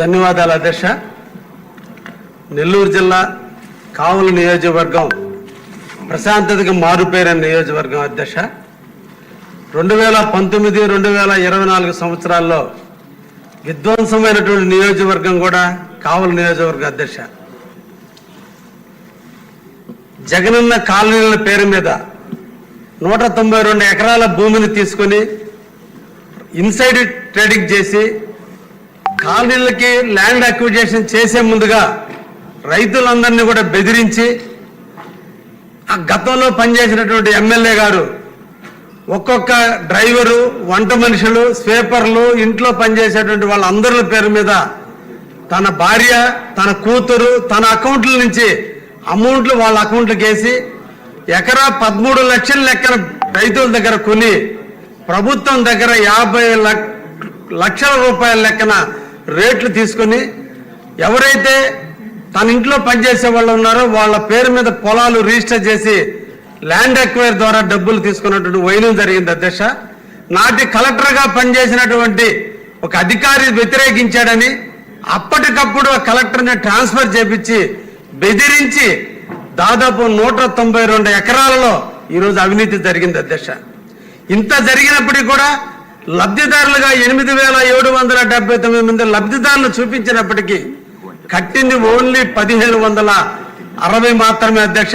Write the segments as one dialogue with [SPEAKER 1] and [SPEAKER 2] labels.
[SPEAKER 1] ధన్యవాదాలు అధ్యక్ష. నెల్లూరు జిల్లా కావుల నియోజకవర్గం ప్రశాంతతకి మారుపేరైన నియోజకవర్గం అధ్యక్ష. రెండు వేల పంతొమ్మిది రెండు వేల ఇరవై నాలుగు సంవత్సరాల్లో విధ్వంసమైనటువంటి నియోజకవర్గం కూడా కావల నియోజకవర్గ అధ్యక్ష. జగనన్న కాలనీల పేరు మీద నూట తొంభై రెండు ఎకరాల భూమిని తీసుకొని ఇన్సైడ్ ట్రేడింగ్ చేసి కాలనీలకి ల్యాండ్ అక్విజేషన్ చేసే ముందుగా రైతులందరినీ కూడా బెదిరించి ఆ గతంలో పనిచేసినటువంటి ఎమ్మెల్యే గారు ఒక్కొక్క డ్రైవరు వంట మనుషులు స్వీపర్లు ఇంట్లో పనిచేసేటువంటి వాళ్ళందరి పేరు మీద తన భార్య తన కూతురు తన అకౌంట్ల నుంచి అమౌంట్లు వాళ్ళ అకౌంట్లకు వేసి ఎకరా పదమూడు లక్షల లెక్కన రైతుల దగ్గర కొని ప్రభుత్వం దగ్గర యాభై లక్షల రూపాయల లెక్కన రేట్లు తీసుకొని ఎవరైతే తన ఇంట్లో పనిచేసే వాళ్ళు ఉన్నారో వాళ్ళ పేరు మీద పొలాలు రిజిస్టర్ చేసి ల్యాండ్ ఎక్వైర్ ద్వారా డబ్బులు తీసుకున్నటువంటి వైనం జరిగింది అధ్యక్ష. నాటి కలెక్టర్గా పనిచేసినటువంటి ఒక అధికారి వ్యతిరేకించాడని అప్పటికప్పుడు ఆ కలెక్టర్ని ట్రాన్స్ఫర్ చేపించి బెదిరించి దాదాపు నూట తొంభై రెండు ఎకరాలలో ఈరోజు అవినీతి జరిగింది అధ్యక్ష. ఇంత జరిగినప్పటికీ కూడా లబ్ధిదారులుగా ఎనిమిది వేల ఏడు వందల డెబ్బై తొమ్మిది మంది లబ్ధిదారులు చూపించినప్పటికీ కట్టింది ఓన్లీ పదిహేను వందల అరవై మాత్రమే అధ్యక్ష.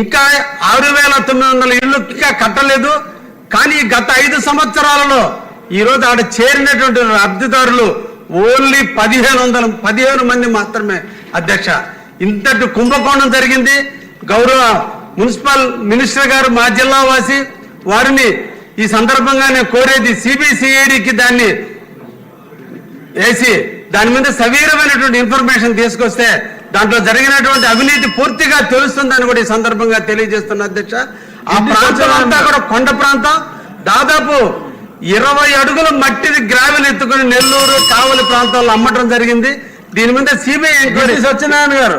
[SPEAKER 1] ఇంకా ఆరు వేల తొమ్మిది వందల ఇళ్ళు ఇంకా కట్టలేదు. కానీ గత ఐదు సంవత్సరాలలో ఈరోజు ఆడ చేరినటువంటి లబ్ధిదారులు ఓన్లీ పదిహేను వందల పదిహేను మంది మాత్రమే అధ్యక్ష. ఇంతటి కుంభకోణం జరిగింది. గౌరవ మున్సిపల్ మినిస్టర్ గారు మా జిల్లావాసి వారిని ఈ సందర్భంగా నేను కోరేది సిబిసిఐడికి దాన్ని వేసి దాని మీద సవీరమైనటువంటి ఇన్ఫర్మేషన్ తీసుకొస్తే దాంట్లో జరిగినటువంటి అవినీతి పూర్తిగా తెలుస్తుందని కూడా ఈ సందర్భంగా తెలియజేస్తున్న అధ్యక్ష. ఆ ప్రాంతం అంతా కూడా కొండ ప్రాంతం. దాదాపు ఇరవై అడుగుల మట్టిది గ్రావెల్ ఎత్తుకుని నెల్లూరు కావలి ప్రాంతాల్లో అమ్మటం జరిగింది. దీని మీద CBI enquiry Satyanarayana garu.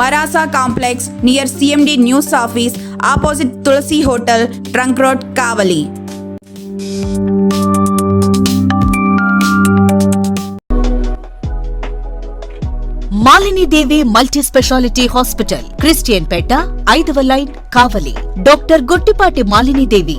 [SPEAKER 2] మరాసా complex near CMD news office opposite Tulasi hotel trunk road Kavali.
[SPEAKER 3] Malinidevi multi specialty hospital Christian Peta ఐదవ line Kavali. Doctor Gottipati Malinidevi